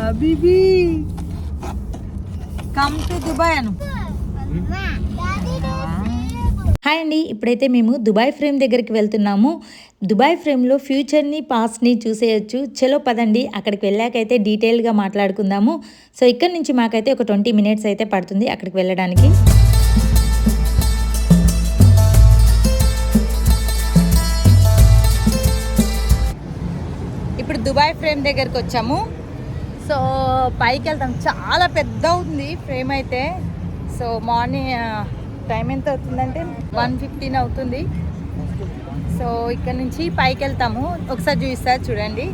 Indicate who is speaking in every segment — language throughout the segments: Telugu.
Speaker 1: హబీబీ కమ్ టు దుబాయ్ అను.
Speaker 2: హాయ్ అండి ఇప్పుడైతే మేము దుబాయ్ ఫ్రేమ్ దగ్గరికి వెళ్తున్నాము. దుబాయ్ ఫ్రేమ్లో ఫ్యూచర్ని పాస్ట్ని చూసేయచ్చు. చలో పదండి అక్కడికి వెళ్ళాకైతే డీటెయిల్గా మాట్లాడుకుందాము. సో ఇక్కడ నుంచి మాకైతే ఒక ట్వంటీ మినిట్స్ అయితే పడుతుంది అక్కడికి వెళ్ళడానికి.
Speaker 1: ఇప్పుడు దుబాయ్ ఫ్రేమ్ దగ్గరికి వచ్చాము. సో పైకి వెళ్తాం చాలా పెద్ద ఉంది ఫ్రేమ్ అయితే. సో మార్నింగ్ టైం ఎంత అవుతుందంటే వన్ ఫిఫ్టీన్ అవుతుంది. సో ఇక్కడ నుంచి పైకి వెళ్తాము ఒకసారి చూపిస్తా చూడండి.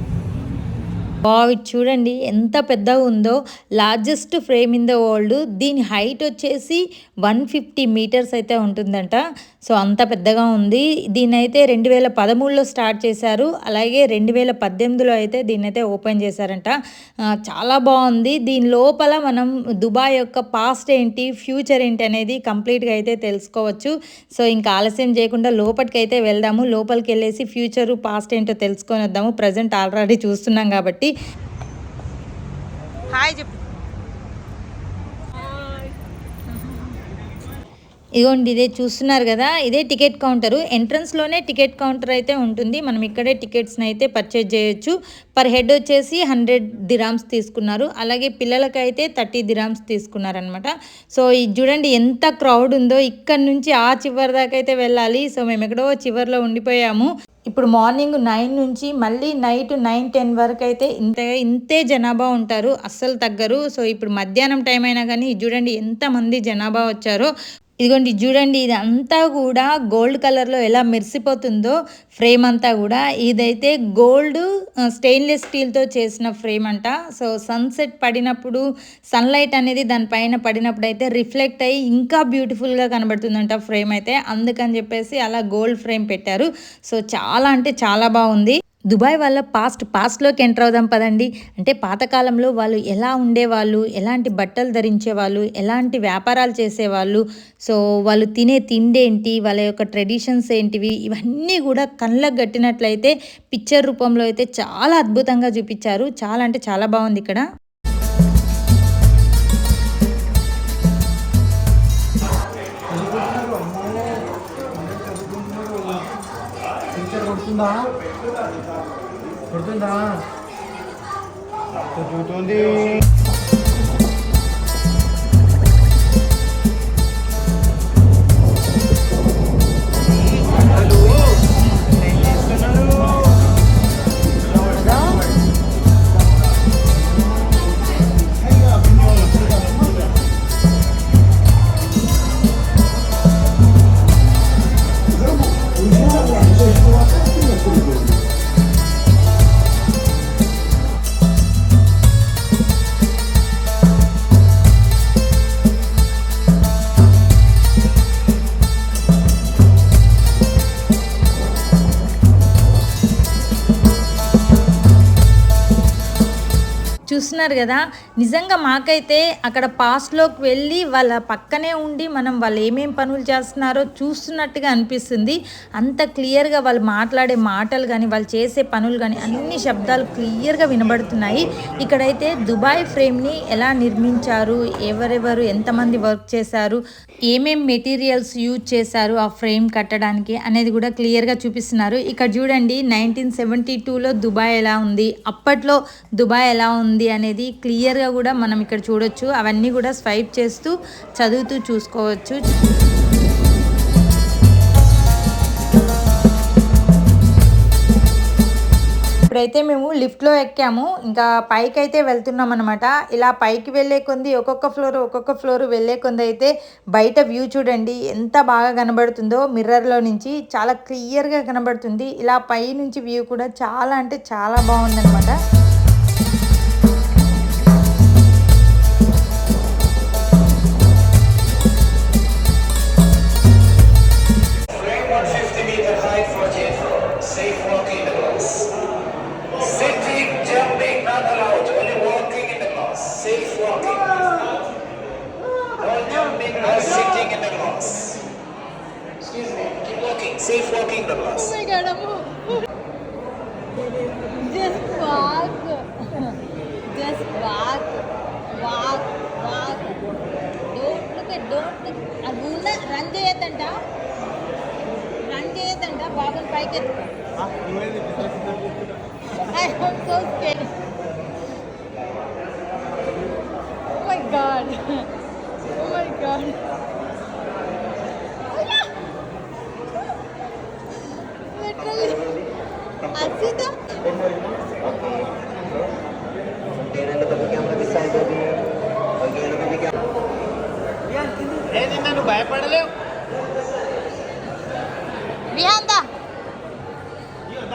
Speaker 2: బావి చూడండి ఎంత పెద్దగా ఉందో largest frame in the world దీని హైట్ వచ్చేసి వన్ ఫిఫ్టీ మీటర్స్ అయితే ఉంటుందంట. సో అంత పెద్దగా ఉంది. దీని అయితే రెండు వేల పదమూడులో స్టార్ట్ చేశారు. అలాగే రెండు వేల పద్దెనిమిదిలో అయితే దీన్ని అయితే ఓపెన్ చేశారంట. చాలా బాగుంది. దీని లోపల మనం దుబాయ్ యొక్క పాస్ట్ ఏంటి ఫ్యూచర్ ఏంటి అనేది కంప్లీట్గా అయితే తెలుసుకోవచ్చు. సో ఇంకా ఆలస్యం చేయకుండా లోపలికి అయితే వెళ్దాము. లోపలికి వెళ్ళేసి ఫ్యూచర్ పాస్ట్ ఏంటో తెలుసుకొని వద్దాము ప్రజెంట్ ఆల్రెడీ చూస్తున్నాం కాబట్టి.
Speaker 1: హాయ్ చెప్పు.
Speaker 2: ఇదిగోండి ఇదే చూస్తున్నారు కదా ఇదే టికెట్ కౌంటరు. ఎంట్రన్స్లోనే టికెట్ కౌంటర్ అయితే ఉంటుంది. మనం ఇక్కడే టికెట్స్ని అయితే పర్చేజ్ చేయొచ్చు. పర్ హెడ్ వచ్చేసి హండ్రెడ్ దిరామ్స్ తీసుకున్నారు. అలాగే పిల్లలకైతే థర్టీ దిరామ్స్ తీసుకున్నారనమాట సో ఇది చూడండి ఎంత క్రౌడ్ ఉందో. ఇక్కడ నుంచి ఆ చివరి దాకా అయితే వెళ్ళాలి. సో మేము ఎక్కడో చివరిలో ఉండిపోయాము. ఇప్పుడు మార్నింగ్ నైన్ నుంచి మళ్ళీ నైట్ నైన్ టెన్ వరకు అయితే ఇంత ఇంతే జనాభా ఉంటారు. అస్సలు తగ్గరు. సో ఇప్పుడు మధ్యాహ్నం టైం అయినా కానీ ఇది చూడండి ఎంతమంది జనాభా వచ్చారో. ఇదిగోండి చూడండి ఇది అంతా కూడా గోల్డ్ కలర్లో ఎలా మెరిసిపోతుందో ఫ్రేమ్ అంతా కూడా. ఇదైతే గోల్డ్ స్టెయిన్లెస్ స్టీల్తో చేసిన ఫ్రేమ్ అంట. సో సన్సెట్ పడినప్పుడు సన్లైట్ అనేది దానిపైన పడినప్పుడు అయితే రిఫ్లెక్ట్ అయ్యి ఇంకా బ్యూటిఫుల్గా కనబడుతుందంట ఫ్రేమ్ అయితే. అందుకని చెప్పేసి అలా గోల్డ్ ఫ్రేమ్ పెట్టారు. సో చాలా అంటే చాలా బాగుంది. దుబాయ్ వాళ్ళ పాస్ట్ పాస్ట్లోకి ఎంటర్ అవుదాం పదండి. అంటే పాతకాలంలో వాళ్ళు ఎలా ఉండేవాళ్ళు ఎలాంటి బట్టలు ధరించేవాళ్ళు ఎలాంటి వ్యాపారాలు చేసేవాళ్ళు సో వాళ్ళు తినే తిండి ఏంటి వాళ్ళ యొక్క ట్రెడిషన్స్ ఏంటివి ఇవన్నీ కూడా కళ్ళకు కట్టినట్లయితే పిక్చర్ రూపంలో అయితే చాలా అద్భుతంగా చూపించారు. చాలా అంటే చాలా బాగుంది ఇక్కడ.
Speaker 3: టీచర్ కొడుతుందా కొడుతుందా
Speaker 2: చూస్తున్నారు కదా నిజంగా మాకైతే అక్కడ పాస్ట్లోకి వెళ్ళి వాళ్ళ పక్కనే ఉండి మనం వాళ్ళు ఏమేం పనులు చేస్తున్నారో చూస్తున్నట్టుగా అనిపిస్తుంది. అంత క్లియర్గా వాళ్ళు మాట్లాడే మాటలు కానీ వాళ్ళు చేసే పనులు కానీ అన్ని శబ్దాలు క్లియర్గా వినబడుతున్నాయి. ఇక్కడైతే దుబాయ్ ఫ్రేమ్ని ఎలా నిర్మించారు ఎవరెవరు ఎంతమంది వర్క్ చేశారు ఏమేం మెటీరియల్స్ యూజ్ చేశారు ఆ ఫ్రేమ్ కట్టడానికి అనేది కూడా క్లియర్గా చూపిస్తున్నారు. ఇక్కడ చూడండి నైన్టీన్ సెవెంటీ టూలో దుబాయ్ ఎలా ఉంది అప్పట్లో దుబాయ్ ఎలా ఉంది అనేది క్లియర్గా కూడా మనం ఇక్కడ చూడొచ్చు. అవన్నీ కూడా స్వైప్ చేస్తూ చదువుతూ చూసుకోవచ్చు. ఇప్పుడైతే మేము లిఫ్ట్లో ఎక్కాము. ఇంకా పైకి అయితే వెళ్తున్నాం అనమాట ఇలా పైకి వెళ్ళే కొంది ఒక్కొక్క ఫ్లోర్ ఒక్కొక్క ఫ్లోర్ వెళ్ళే కొంది అయితే బయట వ్యూ చూడండి. ఎంత బాగా కనబడుతుందో మిర్రర్లో నుంచి చాలా క్లియర్గా కనబడుతుంది. ఇలా పై నుంచి వ్యూ కూడా చాలా అంటే చాలా
Speaker 4: బాగుందనమాట safe walking in the class. Sitting, jumping, not allowed. Only walking in the class. Safe walking. No jumping, no sitting in the class. Excuse me. Keep walking. Safe walking in the
Speaker 1: class. Oh my god,
Speaker 3: I'm Just walk. Just walk. Walk. Walk. Don't look at, don't look. Run చేయొద్దంట
Speaker 1: రన్ చేయొద్దంట బాబుని
Speaker 3: పైకి I'm so scared.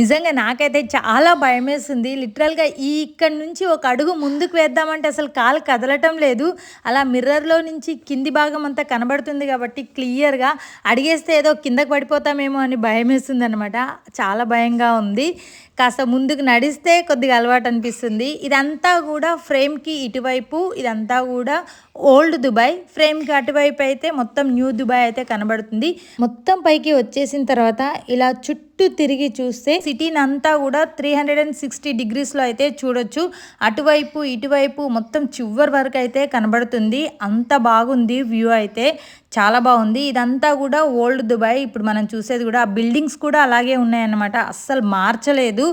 Speaker 2: నిజంగా నాకైతే చాలా భయం వేసింది లిటరల్గా ఈ ఇక్కడి నుంచి ఒక అడుగు ముందుకు వేద్దామంటే అసలు కాలు కదలటం లేదు. అలా మిర్రర్లో నుంచి కింది భాగం అంతా కనబడుతుంది కాబట్టి క్లియర్గా అడిగేస్తే ఏదో కిందకు పడిపోతామేమో అని భయం వేస్తుంది అనమాట చాలా భయంగా ఉంది. కాస్త ముందుకు నడిస్తే కొద్దిగా అలవాటు అనిపిస్తుంది. ఇదంతా కూడా ఫ్రేమ్కి ఇటువైపు ఇదంతా కూడా ఓల్డ్ దుబాయ్. ఫ్రేమ్కి అటువైపు అయితే మొత్తం న్యూ దుబాయ్ అయితే కనబడుతుంది. మొత్తం పైకి వచ్చేసిన తర్వాత ఇలా చుట్టూ తిరిగి చూస్తే సిటీని అంతా కూడా త్రీ హండ్రెడ్ అండ్ సిక్స్టీ డిగ్రీస్లో అయితే చూడొచ్చు. అటువైపు ఇటువైపు మొత్తం చివరి వరకు అయితే కనబడుతుంది. అంత బాగుంది వ్యూ అయితే. చాలా బాగుంది. ఇదంతా కూడా ఓల్డ్ దుబాయ్. ఇప్పుడు మనం చూసేది కూడా ఆ బిల్డింగ్స్ కూడా అలాగే ఉన్నాయన్నమాట. అస్సలు మార్చలేదు.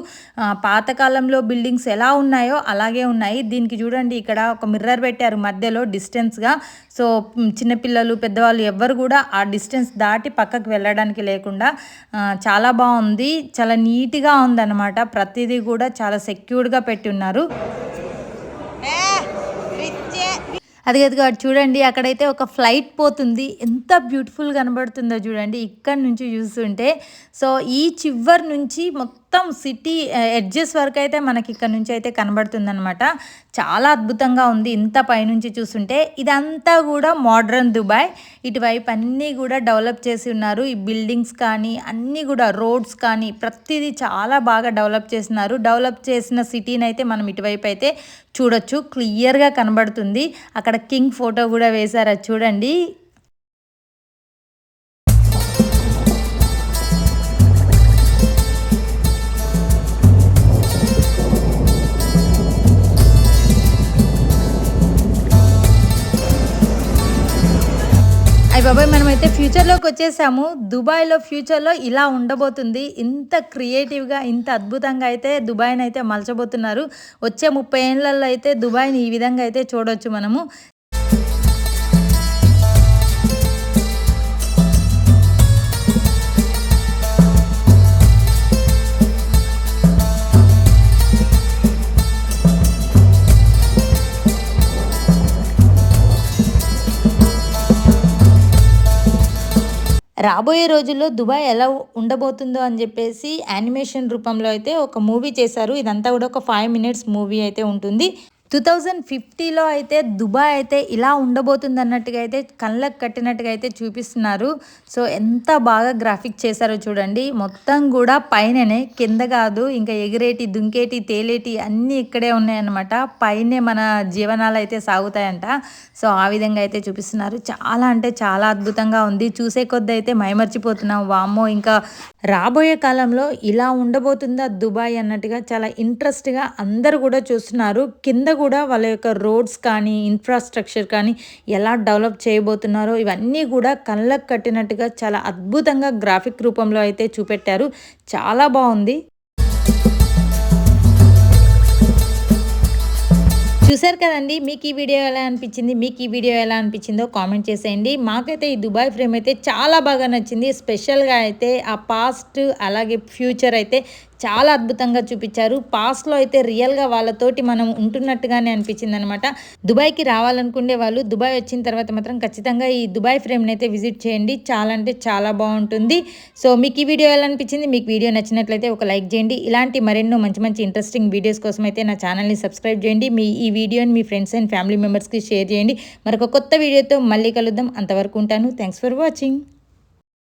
Speaker 2: పాతకాలంలో బిల్డింగ్స్ ఎలా ఉన్నాయో అలాగే ఉన్నాయి. దీనికి చూడండి ఇక్కడ ఒక మిర్రర్ పెట్టారు మధ్యలో డిస్టెన్స్గా సో చిన్నపిల్లలు పెద్దవాళ్ళు ఎవ్వరు కూడా ఆ డిస్టెన్స్ దాటి పక్కకు వెళ్ళడానికి లేకుండా చాలా బాగుంది. చాలా నీట్గా ఉందన్నమాట. ప్రతిదీ కూడా చాలా సెక్యూర్డ్గా పెట్టి ఉన్నారు. అది అదిగా చూడండి అక్కడైతే ఒక ఫ్లైట్ పోతుంది. ఎంత బ్యూటిఫుల్ కనబడుతుందో చూడండి ఇక్కడ నుంచి చూస్తుంటే. సో ఈ చివరి నుంచి మొత్తం మొత్తం సిటీ ఎడ్జెస్ వరకు అయితే మనకి ఇక్కడ నుంచి అయితే కనబడుతుందనమాట చాలా అద్భుతంగా ఉంది. ఇంత పైనుంచి చూస్తుంటే ఇదంతా కూడా మోడ్రన్ దుబాయ్ ఇటువైపు అన్నీ కూడా డెవలప్ చేసి ఉన్నారు. ఈ బిల్డింగ్స్ కానీ అన్నీ కూడా రోడ్స్ కానీ ప్రతిదీ చాలా బాగా డెవలప్ చేస్తున్నారు డెవలప్ చేసిన సిటీని అయితే మనం ఇటువైపు అయితే చూడొచ్చు. క్లియర్గా కనబడుతుంది. అక్కడ కింగ్ ఫోటో కూడా వేశారు. చూడండి. అయ్యి బాబాయ్ మనమైతే ఫ్యూచర్లోకి వచ్చేసాము. దుబాయ్లో ఫ్యూచర్లో ఇలా ఉండబోతుంది. ఇంత క్రియేటివ్గా ఇంత అద్భుతంగా అయితే దుబాయ్ని అయితే మలచబోతున్నారు. వచ్చే ముప్పై ఏళ్ళల్లో అయితే దుబాయ్ని ఈ విధంగా అయితే చూడొచ్చు మనము. రాబోయే రోజుల్లో దుబాయ్ ఎలా ఉండబోతుందో అని చెప్పేసి యానిమేషన్ రూపంలో అయితే ఒక మూవీ చేశారు. ఇదంతా కూడా ఒక ఫైవ్ మినిట్స్ మూవీ అయితే ఉంటుంది. టూ థౌజండ్ ఫిఫ్టీలో అయితే దుబాయ్ అయితే ఇలా ఉండబోతుంది అన్నట్టుగా అయితే కళ్ళకు కట్టినట్టుగా అయితే చూపిస్తున్నారు. సో ఎంత బాగా గ్రాఫిక్ చేశారో చూడండి. మొత్తం కూడా పైననే కింద కాదు ఇంకా ఎగిరేటి దుంకేటి తేలేటి అన్నీ ఇక్కడే ఉన్నాయన్నమాట. పైనే మన జీవనాలు అయితే సాగుతాయంట. సో ఆ విధంగా అయితే చూపిస్తున్నారు. చాలా అంటే చాలా అద్భుతంగా ఉంది. చూసే కొద్ది అయితే మైమర్చిపోతున్నాం. వామ్మో ఇంకా రాబోయే కాలంలో ఇలా ఉండబోతుందా దుబాయ్ అన్నట్టుగా చాలా ఇంట్రెస్ట్గా అందరు కూడా చూస్తున్నారు. కింద కూడా వాళ్ళ యొక్క రోడ్స్ కానీ ఇన్ఫ్రాస్ట్రక్చర్ కానీ ఎలా డెవలప్ చేయబోతున్నారో ఇవన్నీ కూడా కళ్ళకు కట్టినట్టుగా చాలా అద్భుతంగా గ్రాఫిక్ రూపంలో అయితే చూపెట్టారు. చాలా బాగుంది. చూసారు కదండి మీకు ఈ వీడియో ఎలా అనిపించింది మీకు ఈ వీడియో ఎలా అనిపించిందో కామెంట్ చేసేయండి. మాకైతే ఈ దుబాయ్ ఫ్రేమ్ అయితే చాలా బాగా నచ్చింది. స్పెషల్గా అయితే ఆ పాస్ట్ అలాగే ఫ్యూచర్ అయితే చాలా అద్భుతంగా చూపించారు. పాస్ట్లో అయితే రియల్గా వాళ్ళతోటి మనం ఉంటున్నట్టుగానే అనిపించింది అనమాట దుబాయ్కి రావాలనుకునే వాళ్ళు దుబాయ్ వచ్చిన తర్వాత మాత్రం ఖచ్చితంగా ఈ దుబాయ్ ఫ్రేమ్ని అయితే విజిట్ చేయండి. చాలా అంటే చాలా బాగుంటుంది. సో మీకు ఈ వీడియో ఎలా అనిపించింది? మీకు వీడియో నచ్చినట్లయితే ఒక లైక్ చేయండి. ఇలాంటి మరెన్నో మంచి మంచి ఇంట్రెస్టింగ్ వీడియోస్ కోసం అయితే నా ఛానల్ని సబ్స్క్రైబ్ చేయండి. మీ ఈ వీడియోని మీ ఫ్రెండ్స్ అండ్ ఫ్యామిలీ మెంబర్స్కి షేర్ చేయండి. మరొక కొత్త వీడియోతో మళ్ళీ కలుద్దాం. అంతవరకు ఉంటాను. Thanks for watching